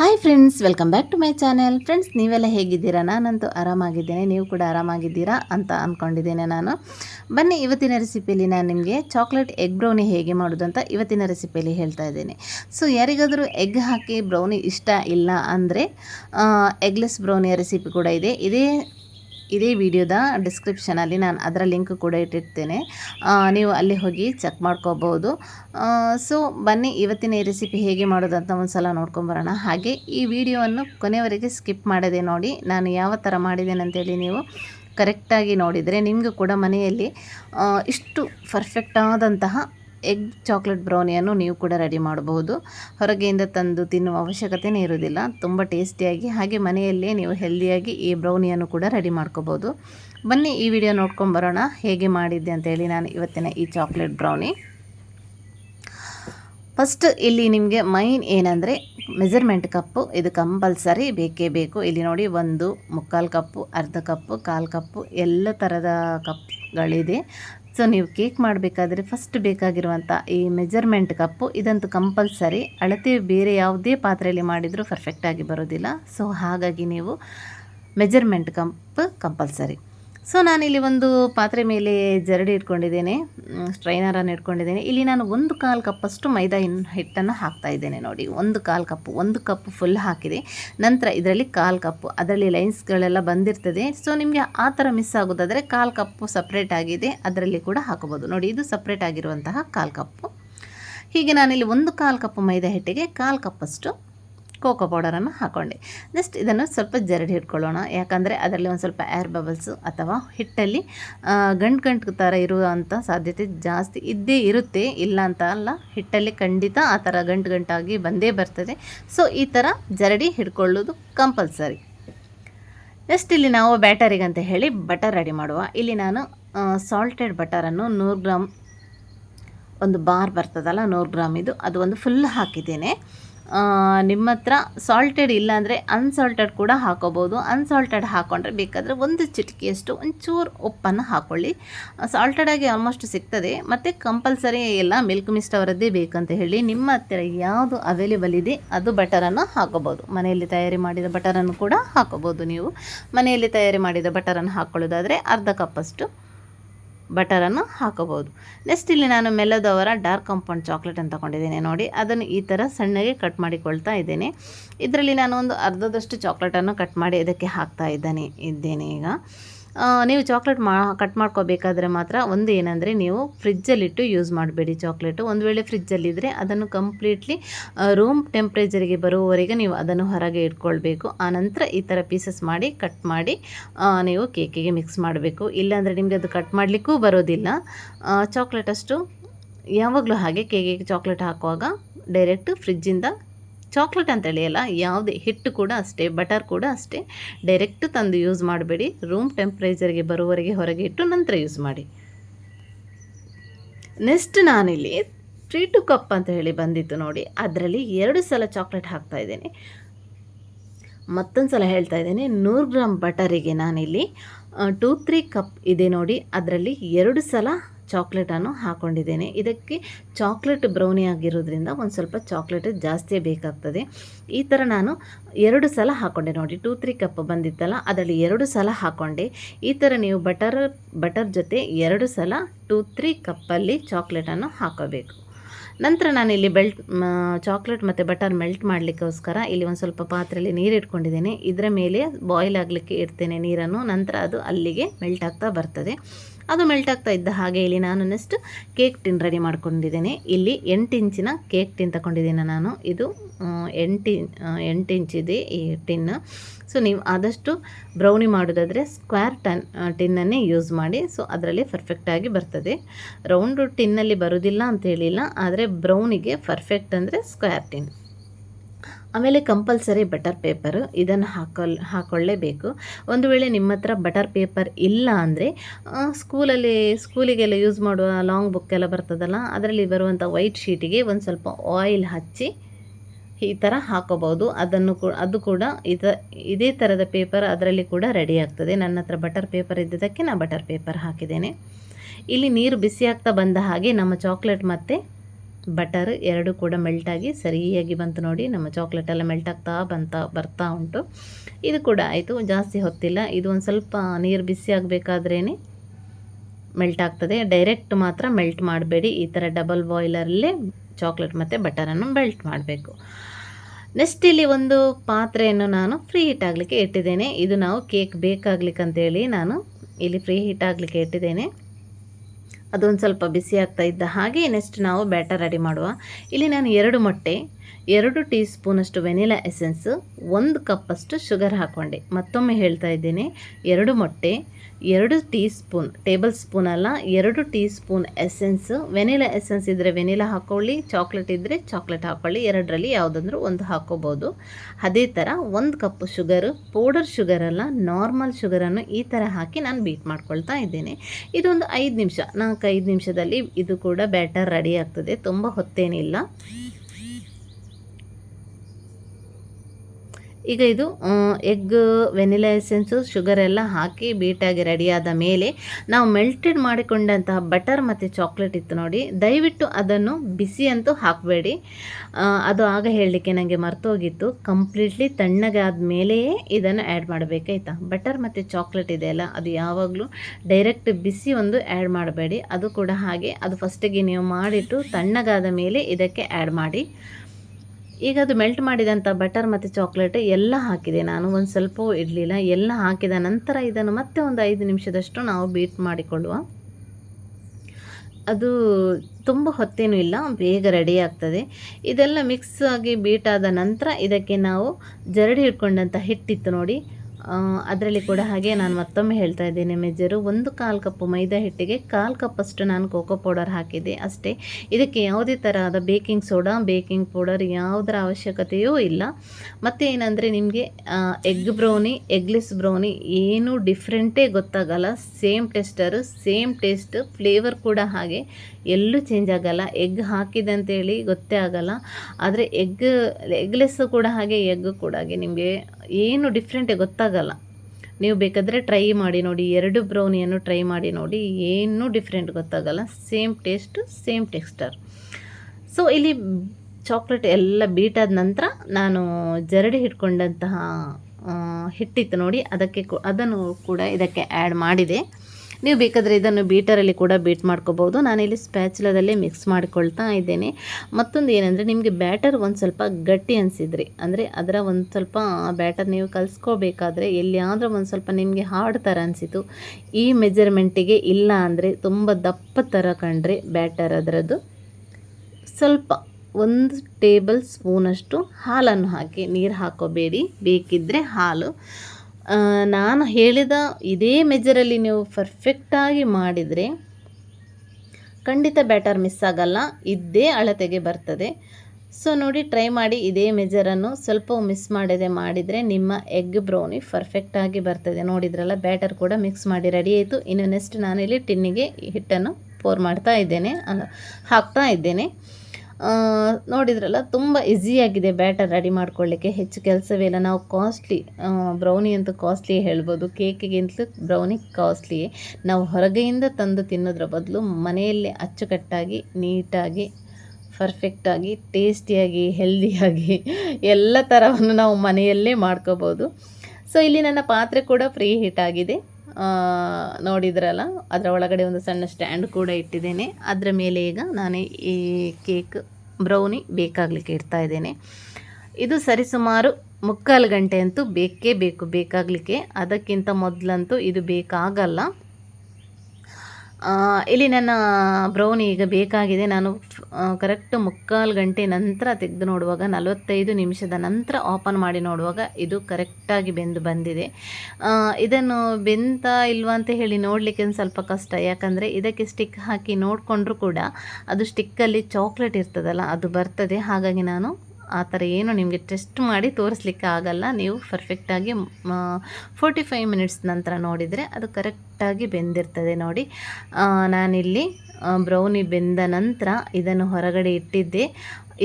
Hi friends welcome back to my channel friends ನೀವೆಲ್ಲ ಹೇಗಿದ್ದೀರಾ? ನಾನಂತೂ ಆರಾಮಾಗಿದ್ದೇನೆ. ನೀವು ಕೂಡ ಆರಾಮಾಗಿದ್ದೀರಾ ಅಂತ ಅಂದ್ಕೊಂಡಿದ್ದೇನೆ ನಾನು. ಬನ್ನಿ, ಇವತ್ತಿನ ರೆಸಿಪಿಯಲ್ಲಿ ನಾನು ನಿಮಗೆ ಚಾಕ್ಲೇಟ್ ಎಗ್ ಬ್ರೌನಿ ಹೇಗೆ ಮಾಡೋದು ಅಂತ ಇವತ್ತಿನ ರೆಸಿಪಿಯಲ್ಲಿ ಹೇಳ್ತಾ ಇದ್ದೇನೆ. ಸೊ ಯಾರಿಗಾದರೂ ಎಗ್ ಹಾಕಿ ಬ್ರೌನಿ ಇಷ್ಟ ಇಲ್ಲ ಅಂದರೆ ಎಗ್ಲೆಸ್ ಬ್ರೌನಿಯ ರೆಸಿಪಿ ಕೂಡ ಇದೆ. ಇದೇ ಇದೇ ವಿಡಿಯೋದ ಡಿಸ್ಕ್ರಿಪ್ಷನಲ್ಲಿ ನಾನು ಅದರ ಲಿಂಕ್ ಕೂಡ ಇಟ್ಟಿರ್ತೇನೆ. ನೀವು ಅಲ್ಲಿ ಹೋಗಿ ಚೆಕ್ ಮಾಡ್ಕೋಬೋದು. ಸೊ ಬನ್ನಿ, ಇವತ್ತಿನ ಈ ರೆಸಿಪಿ ಹೇಗೆ ಮಾಡೋದು ಅಂತ ಒಂದು ಸಲ ನೋಡ್ಕೊಂಬರೋಣ. ಹಾಗೆ ಈ ವಿಡಿಯೋವನ್ನು ಕೊನೆವರೆಗೆ ಸ್ಕಿಪ್ ಮಾಡದೆ ನೋಡಿ, ನಾನು ಯಾವ ಥರ ಮಾಡಿದ್ದೇನೆ ಅಂತೇಳಿ ನೀವು ಕರೆಕ್ಟಾಗಿ ನೋಡಿದರೆ ನಿಮಗೂ ಕೂಡ ಮನೆಯಲ್ಲಿ ಇಷ್ಟು ಪರ್ಫೆಕ್ಟ್ ಆದಂತಹ ಎಗ್ ಚಾಕ್ಲೇಟ್ ಬ್ರೌನಿಯನ್ನು ನೀವು ಕೂಡ ರೆಡಿ ಮಾಡಬಹುದು. ಹೊರಗೆಯಿಂದ ತಂದು ತಿನ್ನುವ ಅವಶ್ಯಕತೆಯೇ ಇರೋದಿಲ್ಲ ತುಂಬ ಟೇಸ್ಟಿಯಾಗಿ ಹಾಗೆ ಮನೆಯಲ್ಲೇ ನೀವು ಹೆಲ್ದಿಯಾಗಿ ಈ ಬ್ರೌನಿಯನ್ನು ಕೂಡ ರೆಡಿ ಮಾಡ್ಕೋಬೋದು ಬನ್ನಿ, ಈ ವಿಡಿಯೋ ನೋಡ್ಕೊಂಡು ಬರೋಣ. ಹೇಗೆ ಮಾಡಿದ್ದೆ ಅಂತೇಳಿ ನಾನು ಇವತ್ತಿನ ಈ ಚಾಕ್ಲೇಟ್ ಬ್ರೌನಿ. ಫಸ್ಟ್ ಇಲ್ಲಿ ನಿಮಗೆ ಮೈನ್ ಏನಂದರೆ ಮೆಜರ್ಮೆಂಟ್ ಕಪ್ಪು, ಇದು ಕಂಪಲ್ಸರಿ ಬೇಕೇ ಬೇಕು. ಇಲ್ಲಿ ನೋಡಿ ಒಂದು, ಮುಕ್ಕಾಲು ಕಪ್ಪು, ಅರ್ಧ ಕಪ್ಪು, ಕಾಲು ಕಪ್ಪು, ಎಲ್ಲ ಥರದ ಕಪ್ಗಳಿದೆ. ಸೊ ನೀವು ಕೇಕ್ ಮಾಡಬೇಕಾದ್ರೆ ಫಸ್ಟ್ ಬೇಕಾಗಿರುವಂಥ ಈ ಮೆಜರ್ಮೆಂಟ್ ಕಪ್ಪು ಇದಂತೂ ಕಂಪಲ್ಸರಿ ಅಳತೆ ಬೇರೆ ಯಾವುದೇ ಪಾತ್ರೆಯಲ್ಲಿ ಮಾಡಿದರೂ ಪರ್ಫೆಕ್ಟಾಗಿ ಬರೋದಿಲ್ಲ. ಸೊ ಹಾಗಾಗಿ ನೀವು ಮೆಜರ್ಮೆಂಟ್ ಕಪ್ ಕಂಪಲ್ಸರಿ ಸೊ ನಾನಿಲ್ಲಿ ಒಂದು ಪಾತ್ರೆ ಮೇಲೆ ಜರಡಿ ಇಟ್ಕೊಂಡಿದ್ದೇನೆ ಸ್ಟ್ರೈನರನ್ನು ಇಟ್ಕೊಂಡಿದ್ದೇನೆ. ಇಲ್ಲಿ ನಾನು ಒಂದು ಕಾಲು ಕಪ್ಪಷ್ಟು ಮೈದಾ ಹಿಟ್ಟನ್ನು ಹಾಕ್ತಾ ಇದ್ದೇನೆ ನೋಡಿ. ಒಂದು ಕಾಲು ಕಪ್ಪು ಒಂದು ಕಪ್ ಫುಲ್ ಹಾಕಿದೆ. ನಂತರ ಇದರಲ್ಲಿ ಕಾಲು ಕಪ್ಪು ಅದರಲ್ಲಿ ಲೈನ್ಸ್ಗಳೆಲ್ಲ ಬಂದಿರ್ತದೆ. ಸೊ ನಿಮಗೆ ಆ ಥರ ಮಿಸ್ ಆಗೋದಾದರೆ ಕಾಲು ಕಪ್ಪು ಸಪ್ರೇಟ್ ಆಗಿದೆ. ಅದರಲ್ಲಿ ಕೂಡ ಹಾಕೋಬೋದು. ನೋಡಿ, ಇದು ಸಪ್ರೇಟ್ ಆಗಿರುವಂತಹ ಕಾಲು ಕಪ್ಪು ಹೀಗೆ ನಾನಿಲ್ಲಿ ಒಂದು ಕಾಲು ಕಪ್ಪು ಮೈದಾ ಹಿಟ್ಟಿಗೆ ಕಾಲು ಕಪ್ಪಷ್ಟು ಕೋಕೋ ಪೌಡರನ್ನು ಹಾಕ್ಕೊಂಡೆ ಜಸ್ಟ್ ಇದನ್ನು ಸ್ವಲ್ಪ ಜರಡಿ ಹಿಡ್ಕೊಳ್ಳೋಣ. ಯಾಕಂದರೆ ಅದರಲ್ಲಿ ಒಂದು ಸ್ವಲ್ಪ ಏರ್ ಬಬಲ್ಸು ಅಥವಾ ಹಿಟ್ಟಲ್ಲಿ ಗಂಟು ಗಂಟು ಥರ ಇರುವಂಥ ಸಾಧ್ಯತೆ ಜಾಸ್ತಿ ಇದ್ದೇ ಇರುತ್ತೆ. ಇಲ್ಲ ಅಂತ ಅಲ್ಲ, ಹಿಟ್ಟಲ್ಲಿ ಖಂಡಿತ ಆ ಥರ ಗಂಟು ಗಂಟಾಗಿ ಬಂದೇ ಬರ್ತದೆ. ಸೊ ಈ ಥರ ಜರಡಿ ಹಿಡ್ಕೊಳ್ಳೋದು ಕಂಪಲ್ಸರಿ ನೆಕ್ಸ್ಟ್ ಇಲ್ಲಿ ನಾವು ಬ್ಯಾಟರಿಗಂತ ಹೇಳಿ ಬಟರ್ ರೆಡಿ ಮಾಡುವ. ಇಲ್ಲಿ ನಾನು ಸಾಲ್ಟೆಡ್ ಬಟರನ್ನು ನೂರು ಗ್ರಾಮ್ ಒಂದು ಬಾರ್ ಬರ್ತದಲ್ಲ ನೂರು ಗ್ರಾಮ್ ಇದು, ಅದು ಒಂದು ಫುಲ್ ಹಾಕಿದ್ದೇನೆ. ನಿಮ್ಮ ಹತ್ರ ಸಾಲ್ಟೆಡ್ ಇಲ್ಲಾಂದರೆ ಅನ್ಸಾಲ್ಟೆಡ್ ಕೂಡ ಹಾಕೋಬೋದು. ಅನ್ಸಾಲ್ಟೆಡ್ ಹಾಕ್ಕೊಂಡ್ರೆ ಬೇಕಾದರೆ ಒಂದು ಚಿಟಿಕೆಯಷ್ಟು ಒಂಚೂರು ಉಪ್ಪನ್ನು ಹಾಕ್ಕೊಳ್ಳಿ ಸಾಲ್ಟೆಡ್ ಆಗಿ ಆಲ್ಮೋಸ್ಟ್ ಸಿಗ್ತದೆ. ಮತ್ತು ಕಂಪಲ್ಸರಿ ಎಲ್ಲ ಮಿಲ್ಕ್ ಮಿಸ್ಟ್ ಅವರದ್ದೇ ಬೇಕಂತ ಹೇಳಿ ನಿಮ್ಮ ಹತ್ತಿರ ಯಾವುದು ಅವೈಲೇಬಲ್ ಇದೆ, ಅದು ಬಟರನ್ನು ಹಾಕೋಬೋದು. ಮನೆಯಲ್ಲಿ ತಯಾರಿ ಮಾಡಿದ ಬಟರನ್ನು ಕೂಡ ಹಾಕೋಬೋದು ನೀವು. ಮನೆಯಲ್ಲಿ ತಯಾರಿ ಮಾಡಿದ ಬಟರನ್ನು ಹಾಕ್ಕೊಳ್ಳೋದಾದರೆ ಅರ್ಧ ಕಪ್ಪಷ್ಟು ಬಟರನ್ನು ಹಾಕೋಬೋದು ನೆಕ್ಸ್ಟ್ ಇಲ್ಲಿ ನಾನು ಮೆಲ್ಲದವರ ಡಾರ್ಕ್ ಕಾಂಪೌಂಡ್ ಚಾಕ್ಲೇಟ್ ಅಂತ ತಗೊಂಡಿದ್ದೀನಿ ನೋಡಿ. ಅದನ್ನು ಈ ಥರ ಸಣ್ಣಗೆ ಕಟ್ ಮಾಡಿಕೊಳ್ತಾ ಇದ್ದೇನೆ. ಇದರಲ್ಲಿ ನಾನು ಒಂದು ಅರ್ಧದಷ್ಟು ಚಾಕ್ಲೇಟನ್ನು ಕಟ್ ಮಾಡಿ ಇದಕ್ಕೆ ಹಾಕ್ತಾ ಇದ್ದಾನೆ, ಇದ್ದೇನೆ ಈಗ. ನೀವು ಚಾಕ್ಲೇಟ್ ಮಾ ಕಟ್ ಮಾಡ್ಕೋಬೇಕಾದ್ರೆ ಮಾತ್ರ ಒಂದು ಏನಂದರೆ ನೀವು ಫ್ರಿಜ್ಜಲ್ಲಿಟ್ಟು ಯೂಸ್ ಮಾಡಬೇಡಿ ಚಾಕ್ಲೇಟು ಒಂದು ವೇಳೆ ಫ್ರಿಜ್ಜಲ್ಲಿದ್ದರೆ ಅದನ್ನು ಕಂಪ್ಲೀಟ್ಲಿ ರೂಮ್ ಟೆಂಪ್ರೇಚರಿಗೆ ಬರುವವರೆಗೆ ನೀವು ಅದನ್ನು ಹೊರಗೆ ಇಟ್ಕೊಳ್ಬೇಕು. ಆನಂತರ ಈ ಥರ ಪೀಸಸ್ ಮಾಡಿ ಕಟ್ ಮಾಡಿ ನೀವು ಕೇಕಿಗೆ ಮಿಕ್ಸ್ ಮಾಡಬೇಕು. ಇಲ್ಲಾಂದರೆ ನಿಮಗೆ ಅದು ಕಟ್ ಮಾಡಲಿಕ್ಕೂ ಬರೋದಿಲ್ಲ. ಚಾಕ್ಲೇಟ್ ಅಷ್ಟು ಯಾವಾಗಲೂ ಹಾಗೆ ಕೇಕಿಗೆ ಚಾಕ್ಲೇಟ್ ಹಾಕುವಾಗ ಡೈರೆಕ್ಟ್ ಫ್ರಿಜ್ಜಿಂದ ಚಾಕ್ಲೇಟ್ ಅಂತೇಳಿ ಅಲ್ಲ ಯಾವುದೇ ಹಿಟ್ಟು ಕೂಡ ಅಷ್ಟೇ, ಬಟರ್ ಕೂಡ ಅಷ್ಟೇ. ಡೈರೆಕ್ಟ್ ತಂದು ಯೂಸ್ ಮಾಡಬೇಡಿ. ರೂಮ್ ಟೆಂಪ್ರೇಚರ್ಗೆ ಬರುವವರೆಗೆ ಹೊರಗೆ ಇಟ್ಟು ನಂತರ ಯೂಸ್ ಮಾಡಿ. ನೆಕ್ಸ್ಟ್ ನಾನಿಲ್ಲಿ ತ್ರೀ ಟು ಕಪ್ ಅಂತ ಹೇಳಿ ಬಂದಿತ್ತು ನೋಡಿ. ಅದರಲ್ಲಿ ಎರಡು ಸಲ ಚಾಕ್ಲೇಟ್ ಹಾಕ್ತಾ ಇದ್ದೇನೆ. ಮತ್ತೊಂದು ಸಲ ಹೇಳ್ತಾ ಇದ್ದೇನೆ, ನೂರು ಗ್ರಾಮ್ ಬಟರಿಗೆ ನಾನಿಲ್ಲಿ ಟೂ ತ್ರೀ ಕಪ್ ಇದೆ ನೋಡಿ. ಅದರಲ್ಲಿ ಎರಡು ಸಲ ಚಾಕ್ಲೇಟನ್ನು ಹಾಕ್ಕೊಂಡಿದ್ದೇನೆ ಇದಕ್ಕೆ ಚಾಕ್ಲೇಟ್ ಬ್ರೌನಿ ಆಗಿರೋದ್ರಿಂದ ಒಂದು ಸ್ವಲ್ಪ ಚಾಕ್ಲೇಟ್ ಜಾಸ್ತಿ ಬೇಕಾಗ್ತದೆ. ಈ ಥರ ನಾನು ಎರಡು ಸಲ ಹಾಕ್ಕೊಂಡೆ ನೋಡಿ ಟೂ ತ್ರೀ ಕಪ್ ಬಂದಿತ್ತಲ್ಲ, ಅದರಲ್ಲಿ ಎರಡು ಸಲ ಹಾಕ್ಕೊಂಡೆ ಈ ಥರ ನೀವು ಬಟರ್ ಬಟರ್ ಜೊತೆ ಎರಡು ಸಲ ಟೂ ತ್ರೀ ಕಪ್ಪಲ್ಲಿ ಚಾಕ್ಲೇಟನ್ನು ಹಾಕೋಬೇಕು. ನಂತರ ನಾನು ಇಲ್ಲಿ ಬೆಲ್ಟ್ ಚಾಕ್ಲೇಟ್ ಮತ್ತು ಬಟರ್ ಮೆಲ್ಟ್ ಮಾಡಲಿಕ್ಕೋಸ್ಕರ ಇಲ್ಲಿ ಒಂದು ಸ್ವಲ್ಪ ಪಾತ್ರೆಯಲ್ಲಿ ನೀರು ಇಟ್ಕೊಂಡಿದ್ದೇನೆ. ಇದರ ಮೇಲೆ ಬಾಯ್ಲ್ ಆಗಲಿಕ್ಕೆ ಇಡ್ತೇನೆ ನೀರನ್ನು. ನಂತರ ಅದು ಅಲ್ಲಿಗೆ ಮೆಲ್ಟ್ ಆಗ್ತಾ ಬರ್ತದೆ. ಅದು ಮೆಲ್ಟ್ ಆಗ್ತಾ ಇದ್ದ ಹಾಗೆ ಇಲ್ಲಿ ನಾನು ನೆಕ್ಸ್ಟ್ ಕೇಕ್ ಟಿನ್ ರೆಡಿ ಮಾಡ್ಕೊಂಡಿದ್ದೇನೆ. ಇಲ್ಲಿ ಎಂಟು ಇಂಚಿನ ಕೇಕ್ ಟಿನ್ ತಗೊಂಡಿದ್ದೀನಿ ನಾನು. ಇದು ಎಂಟು ಎಂಟು ಇಂಚಿದೆ ಈ ಟಿನ್ ಸೊ ನೀವು ಆದಷ್ಟು ಬ್ರೌನಿ ಮಾಡೋದಾದರೆ ಸ್ಕ್ವೇರ್ ಟನ್ ಟಿನ್ನನ್ನೇ ಯೂಸ್ ಮಾಡಿ. ಸೊ ಅದರಲ್ಲಿ ಪರ್ಫೆಕ್ಟಾಗಿ ಬರ್ತದೆ. ರೌಂಡು ಟಿನ್ನಲ್ಲಿ ಬರೋದಿಲ್ಲ ಅಂತ ಹೇಳಿಲ್ಲ. ಆದರೆ ಬ್ರೌನಿಗೆ ಪರ್ಫೆಕ್ಟ್ ಅಂದರೆ ಸ್ಕ್ವೇರ್ ಟಿನ್ ಆಮೇಲೆ ಕಂಪಲ್ಸರಿ ಬಟರ್ ಪೇಪರ್ ಇದನ್ನು ಹಾಕೊಲ್ ಹಾಕೊಳ್ಳೇಬೇಕು. ಒಂದು ವೇಳೆ ನಿಮ್ಮ ಹತ್ರ ಬಟರ್ ಪೇಪರ್ ಇಲ್ಲ ಅಂದರೆ ಸ್ಕೂಲಲ್ಲಿ, ಸ್ಕೂಲಿಗೆಲ್ಲ ಯೂಸ್ ಮಾಡುವ ಲಾಂಗ್ ಬುಕ್ ಎಲ್ಲ ಬರ್ತದಲ್ಲ, ಅದರಲ್ಲಿ ಬರುವಂಥ ವೈಟ್ ಶೀಟಿಗೆ ಒಂದು ಸ್ವಲ್ಪ ಆಯಿಲ್ ಹಚ್ಚಿ ಈ ಥರ ಹಾಕೋಬೋದು ಅದನ್ನು ಕೂಡ ಅದು ಕೂಡ ಇದ, ಇದೇ ಥರದ ಪೇಪರ್ ಅದರಲ್ಲಿ ಕೂಡ ರೆಡಿ ಆಗ್ತದೆ. ನನ್ನ ಹತ್ರ ಬಟರ್ ಪೇಪರ್ ಇದ್ದದಕ್ಕೆ ನಾನು ಬಟರ್ ಪೇಪರ್ ಹಾಕಿದ್ದೇನೆ. ಇಲ್ಲಿ ನೀರು ಬಿಸಿ ಆಗ್ತಾ ಬಂದ ಹಾಗೆ ನಮ್ಮ ಚಾಕ್ಲೇಟ್ ಮತ್ತು ಬಟರ್ ಎರಡು ಕೂಡ ಮೆಲ್ಟಾಗಿ ಸರಿಯಾಗಿ ಬಂತು ನೋಡಿ. ನಮ್ಮ ಚಾಕ್ಲೇಟ್ ಎಲ್ಲ ಮೆಲ್ಟ್ ಆಗ್ತಾ ಬಂತಾ, ಬರ್ತಾ ಉಂಟು. ಇದು ಕೂಡ ಆಯಿತು, ಜಾಸ್ತಿ ಹೊತ್ತಿಲ್ಲ. ಇದು ಒಂದು ಸ್ವಲ್ಪ ನೀರು ಬಿಸಿ ಆಗಬೇಕಾದ್ರೇ ಮೆಲ್ಟ್ ಆಗ್ತದೆ. ಡೈರೆಕ್ಟ್ ಮಾತ್ರ ಮೆಲ್ಟ್ ಮಾಡಬೇಡಿ. ಈ ಥರ ಡಬಲ್ ಬಾಯ್ಲರಲ್ಲೇ ಚಾಕ್ಲೇಟ್ ಮತ್ತು ಬಟರನ್ನು ಮೆಲ್ಟ್ ಮಾಡಬೇಕು. ನೆಕ್ಸ್ಟ್ ಇಲ್ಲಿ ಒಂದು ಪಾತ್ರೆಯನ್ನು ನಾನು ಫ್ರೀ ಹೀಟ್ ಆಗಲಿಕ್ಕೆ ಇಟ್ಟಿದ್ದೇನೆ. ಇದು ನಾವು ಕೇಕ್ ಬೇಕಾಗ್ಲಿಕ್ಕೆ ಅಂತೇಳಿ ನಾನು ಇಲ್ಲಿ ಫ್ರೀ ಹೀಟ್ ಆಗಲಿಕ್ಕೆ ಇಟ್ಟಿದ್ದೇನೆ. ಅದೊಂದು ಸ್ವಲ್ಪ ಬಿಸಿ ಆಗ್ತಾ ಇದ್ದ ಹಾಗೆ ನೆಕ್ಸ್ಟ್ ನಾವು ಬ್ಯಾಟರ್ ರೆಡಿ ಮಾಡುವ. ಇಲ್ಲಿ ನಾನು ಎರಡು ಮೊಟ್ಟೆ ಎರಡು ಟೀ ಸ್ಪೂನಷ್ಟು ವೆನಿಲಾ ಎಸೆನ್ಸ್, ಒಂದು ಕಪ್ಪಷ್ಟು ಶುಗರ್ ಹಾಕ್ಕೊಂಡೆ ಮತ್ತೊಮ್ಮೆ ಹೇಳ್ತಾ ಇದ್ದೀನಿ, ಎರಡು ಮೊಟ್ಟೆ, ಎರಡು ಟೀ ಸ್ಪೂನ್ ಟೇಬಲ್ ಸ್ಪೂನ್ ಅಲ್ಲ, ಎರಡು tea spoon essence. Vanilla essence ಇದ್ದರೆ ವೆನಿಲಾ ಹಾಕ್ಕೊಳ್ಳಿ ಚಾಕ್ಲೇಟ್ ಇದ್ದರೆ ಚಾಕ್ಲೇಟ್ ಹಾಕ್ಕೊಳ್ಳಿ ಎರಡರಲ್ಲಿ ಯಾವುದಂದ್ರೂ ಒಂದು ಹಾಕ್ಕೋಬೋದು ಅದೇ ಥರ ಒಂದು ಕಪ್ಪು ಶುಗರು, ಪೌಡರ್ ಶುಗರ್ ಅಲ್ಲ, ನಾರ್ಮಲ್ ಶುಗರನ್ನು ಈ ಥರ ಹಾಕಿ ನಾನು ಬೀಟ್ ಮಾಡ್ಕೊಳ್ತಾ ಇದ್ದೇನೆ. ಇದೊಂದು ಐದು ನಿಮಿಷ. ನಾಲ್ಕೈದು ನಿಮಿಷದಲ್ಲಿ ಇದು ಕೂಡ ಬ್ಯಾಟರ್ ರೆಡಿ ಆಗ್ತದೆ, ತುಂಬ ಹೊತ್ತೇನಿಲ್ಲ. ಈಗ ಇದು ಎಗ್ ವೆನಿಲಾ ಎಸೆನ್ಸು ಶುಗರ್ ಎಲ್ಲ ಹಾಕಿ ಬೀಟಾಗಿ ರೆಡಿಯಾದ ಮೇಲೆ ನಾವು ಮೆಲ್ಟೆಡ್ ಮಾಡಿಕೊಂಡಂತಹ ಬಟರ್ ಮತ್ತು ಚಾಕ್ಲೇಟ್ ಇತ್ತು ನೋಡಿ. ದಯವಿಟ್ಟು ಅದನ್ನು ಬಿಸಿ ಅಂತೂ ಹಾಕಬೇಡಿ. ಅದು ಆಗ ಹೇಳಲಿಕ್ಕೆ ನನಗೆ ಮರ್ತೋಗಿತ್ತು. ಕಂಪ್ಲೀಟ್ಲಿ ತಣ್ಣಗಾದ ಮೇಲೆಯೇ ಇದನ್ನು ಆ್ಯಡ್ ಮಾಡಬೇಕಾಯ್ತಾ? ಬಟರ್ ಮತ್ತು ಚಾಕ್ಲೇಟ್ ಇದೆಯಲ್ಲ ಅದು ಯಾವಾಗಲೂ ಡೈರೆಕ್ಟ್ ಬಿಸಿ ಒಂದು ಆ್ಯಡ್ ಮಾಡಬೇಡಿ. ಅದು ಕೂಡ ಹಾಗೆ, ಅದು ಫಸ್ಟಿಗೆ ನೀವು ಮಾಡಿಟ್ಟು ತಣ್ಣಗಾದ ಮೇಲೆ ಇದಕ್ಕೆ ಆ್ಯಡ್ ಮಾಡಿ. ಈಗ ಅದು ಮೆಲ್ಟ್ ಮಾಡಿದಂಥ ಬಟರ್ ಮತ್ತು ಚಾಕ್ಲೇಟ್ ಎಲ್ಲ ಹಾಕಿದೆ. ನಾನು ಒಂದು ಸ್ವಲ್ಪ ಇಡಲಿಲ್ಲ, ಎಲ್ಲ ಹಾಕಿದ ನಂತರ ಇದನ್ನು ಮತ್ತೆ ಒಂದು ಐದು ನಿಮಿಷದಷ್ಟು ನಾವು ಬೀಟ್ ಮಾಡಿಕೊಳ್ಳುವ. ಅದು ತುಂಬ ಹೊತ್ತೇನೂ ಇಲ್ಲ, ಬೇಗ ರೆಡಿ ಆಗ್ತದೆ. ಇದೆಲ್ಲ ಮಿಕ್ಸ್ ಆಗಿ ಬೀಟ್ ಆದ ನಂತರ ಇದಕ್ಕೆ ನಾವು ಜರಡಿ ಹಿಡ್ಕೊಂಡಂಥ ಹಿಟ್ಟಿತ್ತು ನೋಡಿ. ಅದರಲ್ಲಿ ಕೂಡ ಹಾಗೆ ನಾನು ಮತ್ತೊಮ್ಮೆ ಹೇಳ್ತಾ ಇದ್ದೇನೆ, ಮೆಜರು. ಒಂದು ಕಾಲು ಕಪ್ಪು ಮೈದಾ ಹಿಟ್ಟಿಗೆ ಕಾಲು ಕಪ್ಪಷ್ಟು ನಾನು ಕೋಕೋ ಪೌಡರ್ ಹಾಕಿದ್ದೆ ಅಷ್ಟೇ. ಇದಕ್ಕೆ ಯಾವುದೇ ಥರದ ಬೇಕಿಂಗ್ ಸೋಡಾ, ಬೇಕಿಂಗ್ ಪೌಡರ್ ಯಾವುದರ ಅವಶ್ಯಕತೆಯೂ ಇಲ್ಲ. ಮತ್ತು ಏನಂದರೆ ನಿಮಗೆ ಎಗ್ ಬ್ರೌನಿ, ಎಗ್ಲೆಸ್ ಬ್ರೌನಿ ಏನೂ ಡಿಫ್ರೆಂಟೇ ಗೊತ್ತಾಗಲ್ಲ. Same texture, same taste flavour ಕೂಡ ಹಾಗೆ. ಎಲ್ಲೂ ಚೇಂಜ್ ಆಗಲ್ಲ. ಎಗ್ ಹಾಕಿದೆ ಅಂತೇಳಿ ಗೊತ್ತೇ ಆಗಲ್ಲ. ಆದರೆ ಎಗ್ ಎಗ್ಲೆಸ್ ಕೂಡ ಹಾಗೆ ಎಗ್ ಕೂಡ ಹಾಗೆ ನಿಮಗೆ ಏನು ಡಿಫ್ರೆಂಟೇ ಗೊತ್ತಾಗಲ್ಲ. ನೀವು ಬೇಕಾದರೆ ಟ್ರೈ ಮಾಡಿ ನೋಡಿ, ಎರಡು ಬ್ರೌನಿಯನ್ನು ಟ್ರೈ ಮಾಡಿ ನೋಡಿ, ಏನೂ ಡಿಫ್ರೆಂಟ್ ಗೊತ್ತಾಗಲ್ಲ. Same taste same texture so ಇಲ್ಲಿ ಚಾಕ್ಲೇಟ್ ಎಲ್ಲ ಬೀಟಾದ ನಂತರ ನಾನು ಜರಡಿ ಹಿಡ್ಕೊಂಡಂತಹ ಹಿಟ್ಟಿತ್ತು ನೋಡಿ. ಅದಕ್ಕೆ ಅದನ್ನು ಕೂಡ ಇದಕ್ಕೆ ಆ್ಯಡ್ ಮಾಡಿದೆ. ನೀವು ಬೇಕಾದರೆ ಇದನ್ನು ಬೀಟರಲ್ಲಿ ಕೂಡ ಬೀಟ್ ಮಾಡ್ಕೋಬೋದು ನಾನಿಲ್ಲಿ ಸ್ಪ್ಯಾಚುಲದಲ್ಲೇ ಮಿಕ್ಸ್ ಮಾಡ್ಕೊಳ್ತಾ ಇದ್ದೇನೆ. ಮತ್ತೊಂದು ಏನಂದರೆ, ನಿಮಗೆ ಬ್ಯಾಟರ್ ಒಂದು ಸ್ವಲ್ಪ ಗಟ್ಟಿ ಅನಿಸಿದ್ರಿ, ಅಂದರೆ ಅದರ ಒಂದು ಸ್ವಲ್ಪ ಬ್ಯಾಟರ್ ನೀವು ಕಲಿಸ್ಕೋಬೇಕಾದ್ರೆ ಎಲ್ಲಿಯಾದರೂ ಒಂದು ಸ್ವಲ್ಪ ನಿಮಗೆ ಹಾರ್ಡ್ ಥರ ಅನಿಸಿತು. ಈ ಮೆಜರ್ಮೆಂಟಿಗೆ ಇಲ್ಲ ಅಂದರೆ ತುಂಬ ದಪ್ಪ ಥರ ಕಂಡ್ರೆ ಬ್ಯಾಟರ್ ಅದರದ್ದು ಸ್ವಲ್ಪ ಒಂದು ಟೇಬಲ್ ಸ್ಪೂನಷ್ಟು ಹಾಲನ್ನು ಹಾಕಿ, ನೀರು ಹಾಕೋಬೇಡಿ. ಬೇಕಿದ್ದರೆ ಹಾಲು. ನಾನು ಹೇಳಿದ ಇದೇ ಮೆಜರಲ್ಲಿ ನೀವು ಪರ್ಫೆಕ್ಟಾಗಿ ಮಾಡಿದರೆ ಖಂಡಿತ ಬ್ಯಾಟರ್ ಮಿಸ್ ಆಗಲ್ಲ. ಇದ್ದೇ ಅಳತೆಗೆ ಬರ್ತದೆ. ಸೊ ನೋಡಿ ಟ್ರೈ ಮಾಡಿ ಇದೇ ಮೆಜರನ್ನು ಸ್ವಲ್ಪ ಮಿಸ್ ಮಾಡದೆ ಮಾಡಿದರೆ ನಿಮ್ಮ ಎಗ್ ಬ್ರೌನಿ ಪರ್ಫೆಕ್ಟಾಗಿ ಬರ್ತದೆ. ನೋಡಿದ್ರಲ್ಲ ಬ್ಯಾಟರ್ ಕೂಡ ಮಿಕ್ಸ್ ಮಾಡಿ ರೆಡಿ ಆಯಿತು. ಇನ್ನು ನೆಕ್ಸ್ಟ್ ನಾನಿಲ್ಲಿ ಟಿನ್ನಿಗೆ ಹಿಟ್ಟನ್ನು ಪೋರ್ ಮಾಡ್ತಾ ಇದ್ದೇನೆ, ಹಾಕ್ತಾ ಇದ್ದೇನೆ. ನೋಡಿದ್ರಲ್ಲ, ತುಂಬ ಈಸಿಯಾಗಿದೆ ಬ್ಯಾಟರ್ ರೆಡಿ ಮಾಡ್ಕೊಳ್ಳಿಕ್ಕೆ. ಹೆಚ್ಚು ಕೆಲಸವೇ ಇಲ್ಲ. ನಾವು ಕಾಸ್ಟ್ಲಿ ಬ್ರೌನಿ ಅಂತ ಕಾಸ್ಟ್ಲಿ ಹೇಳ್ಬೋದು. ಕೇಕಿಗಿಂತಲೂ ಬ್ರೌನಿ ಕಾಸ್ಟ್ಲಿ ನಾವು ಹೊರಗೆಯಿಂದ ತಂದು ತಿನ್ನೋದ್ರ ಬದಲು ಮನೆಯಲ್ಲೇ ಅಚ್ಚುಕಟ್ಟಾಗಿ, ನೀಟಾಗಿ ಪರ್ಫೆಕ್ಟಾಗಿ ಟೇಸ್ಟಿಯಾಗಿ ಹೆಲ್ದಿಯಾಗಿ ಎಲ್ಲ ಥರವನ್ನು ನಾವು ಮನೆಯಲ್ಲೇ ಮಾಡ್ಕೋಬೋದು. ಸೊ ಇಲ್ಲಿ ನನ್ನ ಪಾತ್ರೆ ಕೂಡ ಫ್ರೀ ಹೀಟ್ ಆಗಿದೆ. ನೋಡಿದ್ರಲ್ಲ? ಅದರ ಒಳಗಡೆ ಒಂದು ಸಣ್ಣ ಸ್ಟ್ಯಾಂಡ್ ಕೂಡ ಇಟ್ಟಿದ್ದೇನೆ. ಅದರ ಮೇಲೆ ಈಗ ನಾನು ಈ ಕೇಕ್ ಬ್ರೌನಿ ಬೇಕಾಗಲಿಕ್ಕೆ ಇಡ್ತಾ ಇದ್ದೇನೆ. ಇದು ಸರಿಸುಮಾರು ಮುಕ್ಕಾಲು ಗಂಟೆ ಅಂತೂ ಬೇಕೇ ಬೇಕು, ಬೇಕಾಗಲಿಕ್ಕೆ. ಅದಕ್ಕಿಂತ ಮೊದಲಂತೂ ಇದು ಬೇಕಾಗಲ್ಲ. ಇಲ್ಲಿ ನನ್ನ ಬ್ರೌನಿ ಈಗ ಬೇಕಾಗಿದೆ. ನಾನು ಕರೆಕ್ಟ್ ಮುಕ್ಕಾಲು ಗಂಟೆ ನಂತರ ತೆಗೆದು ನೋಡುವಾಗ, ನಲವತ್ತೈದು ನಿಮಿಷದ ನಂತರ ಓಪನ್ ಮಾಡಿ ನೋಡುವಾಗ ಇದು ಕರೆಕ್ಟಾಗಿ ಬೆಂದು ಬಂದಿದೆ. ಇದನ್ನು ಬೆಂತ ಇಲ್ವಾ ಅಂತ ಹೇಳಿ ನೋಡಲಿಕ್ಕೆ ಸ್ವಲ್ಪ ಕಷ್ಟ. ಯಾಕಂದರೆ ಇದಕ್ಕೆ ಸ್ಟಿಕ್ ಹಾಕಿ ನೋಡಿಕೊಂಡ್ರೂ ಕೂಡ ಅದು ಸ್ಟಿಕ್ಕಲ್ಲಿ ಚಾಕ್ಲೇಟ್ ಇರ್ತದಲ್ಲ, ಅದು ಬರ್ತದೆ. ಹಾಗಾಗಿ ನಾನು ಆ ಥರ ಏನು ನಿಮಗೆ ಟೆಸ್ಟ್ ಮಾಡಿ ತೋರಿಸ್ಲಿಕ್ಕೆ ಆಗಲ್ಲ. ನೀವು ಪರ್ಫೆಕ್ಟಾಗಿ ಫೋರ್ಟಿ ಫೈವ್ ಮಿನಿಟ್ಸ್ ನಂತರ ನೋಡಿದರೆ ಅದು ಕರೆಕ್ಟಾಗಿ ಬೆಂದಿರ್ತದೆ ನೋಡಿ. ನಾನಿಲ್ಲಿ ಬ್ರೌನಿ ಬೆಂದ ನಂತರ ಇದನ್ನು ಹೊರಗಡೆ ಇಟ್ಟಿದ್ದೆ.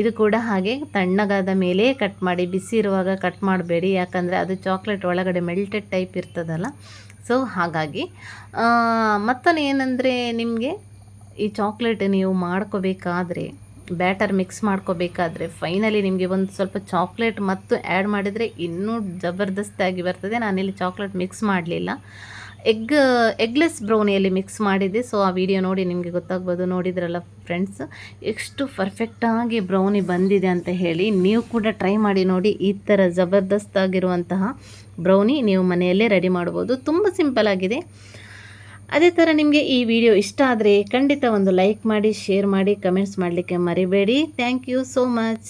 ಇದು ಕೂಡ ಹಾಗೆ ತಣ್ಣಗಾದ ಮೇಲೆ ಕಟ್ ಮಾಡಿ, ಬಿಸಿ ಇರುವಾಗ ಕಟ್ ಮಾಡಬೇಡಿ. ಯಾಕಂದರೆ ಅದು ಚಾಕ್ಲೇಟ್ ಒಳಗಡೆ ಮೆಲ್ಟೆಡ್ ಟೈಪ್ ಇರ್ತದಲ್ಲ. ಸೊ ಹಾಗಾಗಿ ಮತ್ತೊಂದು ಏನಂದರೆ ನಿಮಗೆ ಈ ಚಾಕ್ಲೇಟ್ ನೀವು ಮಾಡ್ಕೋಬೇಕಾದ್ರೆ ಬ್ಯಾಟರ್ ಮಿಕ್ಸ್ ಮಾಡ್ಕೋಬೇಕಾದ್ರೆ ಫೈನಲಿ ನಿಮಗೆ ಒಂದು ಸ್ವಲ್ಪ ಚಾಕ್ಲೇಟ್ ಮತ್ತು ಆ್ಯಡ್ ಮಾಡಿದರೆ ಇನ್ನೂ ಜಬರ್ದಸ್ತಾಗಿ ಬರ್ತದೆ. ನಾನಿಲ್ಲಿ ಚಾಕ್ಲೇಟ್ ಮಿಕ್ಸ್ ಮಾಡಲಿಲ್ಲ. ಎಗ್ ಎಗ್ಲೆಸ್ ಬ್ರೌನಿಯಲ್ಲಿ ಮಿಕ್ಸ್ ಮಾಡಿದ್ದೆ. ಸೊ ಆ ವಿಡಿಯೋ ನೋಡಿ ನಿಮಗೆ ಗೊತ್ತಾಗ್ಬೋದು. ನೋಡಿದ್ರಲ್ಲ ಫ್ರೆಂಡ್ಸ್ ಎಷ್ಟು ಪರ್ಫೆಕ್ಟಾಗಿ ಬ್ರೌನಿ ಬಂದಿದೆ ಅಂತ ಹೇಳಿ ನೀವು ಕೂಡ ಟ್ರೈ ಮಾಡಿ ನೋಡಿ ಈ ಥರ ಜಬರ್ದಸ್ತಾಗಿರುವಂತಹ ಬ್ರೌನಿ ನೀವು ಮನೆಯಲ್ಲೇ ರೆಡಿ ಮಾಡ್ಬೋದು. ತುಂಬ ಸಿಂಪಲ್ ಆಗಿದೆ. ಅದೇ ಥರ ನಿಮಗೆ ಈ ವಿಡಿಯೋ ಇಷ್ಟ ಆದರೆ ಖಂಡಿತ ಒಂದು ಲೈಕ್ ಮಾಡಿ ಶೇರ್ ಮಾಡಿ ಕಮೆಂಟ್ಸ್ ಮಾಡಲಿಕ್ಕೆ ಮರಿಬೇಡಿ. Thank you so much